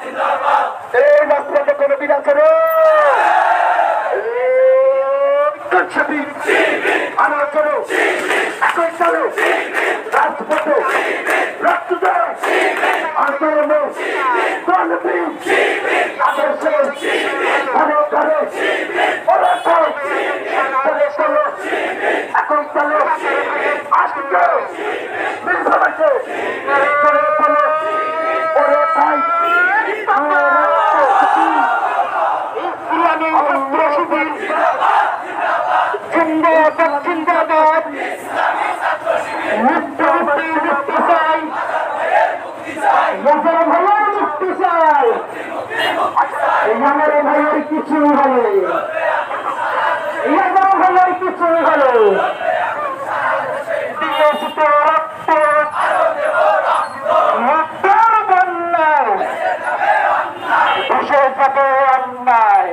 এই মাসলাতে কোনো দিন আছে আমরা চলো একই চলো রাজপথে রক্ত আন্দোলন আদর্শ ঘরে ঘরে এখন চলো। আসতে বিচ্ছিন্ন বিচ্ছিন্নবাদ চাই লোকের ভাইয়ের চাই আমার ভাইয়ের কিছুই হলে আমার ভাইয়ের কিছুই হলে মুক্তের বন্যায় অন্যায়।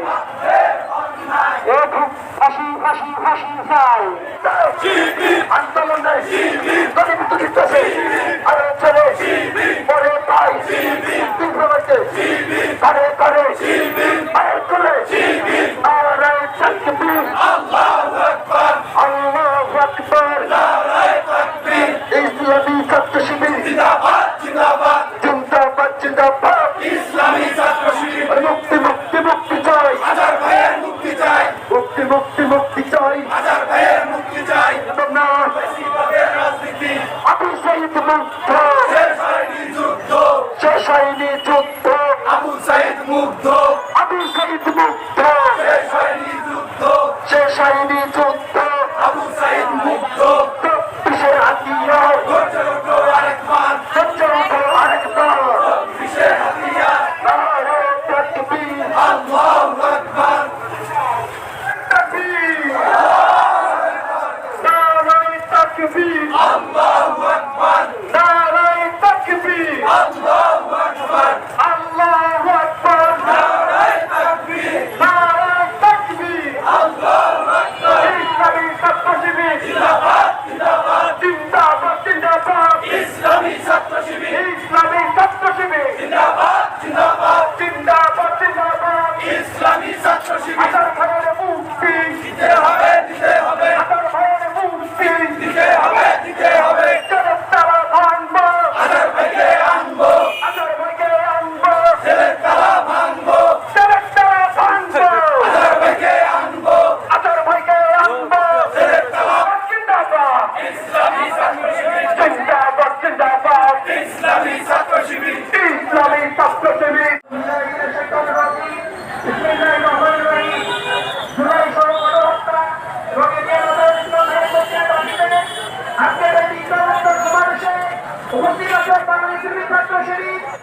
ফাঁসি চাই আন্দোলনে গরিব দুঃখিত সেই আলোচনে মুগ্ধ শেষ হয়নি যুদ্ধ। শেষ হয়নি যুদ্ধ আবু সাইদ মুগ্ধ। আবু সাইদ মুগ্ধ। শেষ হয়নি যুদ্ধ। শেষ হয়নি যুদ্ধ। আবু সাইদ মুগ্ধ। আরেকবার। আরেকবার। চব্বিশের হাতিয়ার। 아! ছাত্র শিবির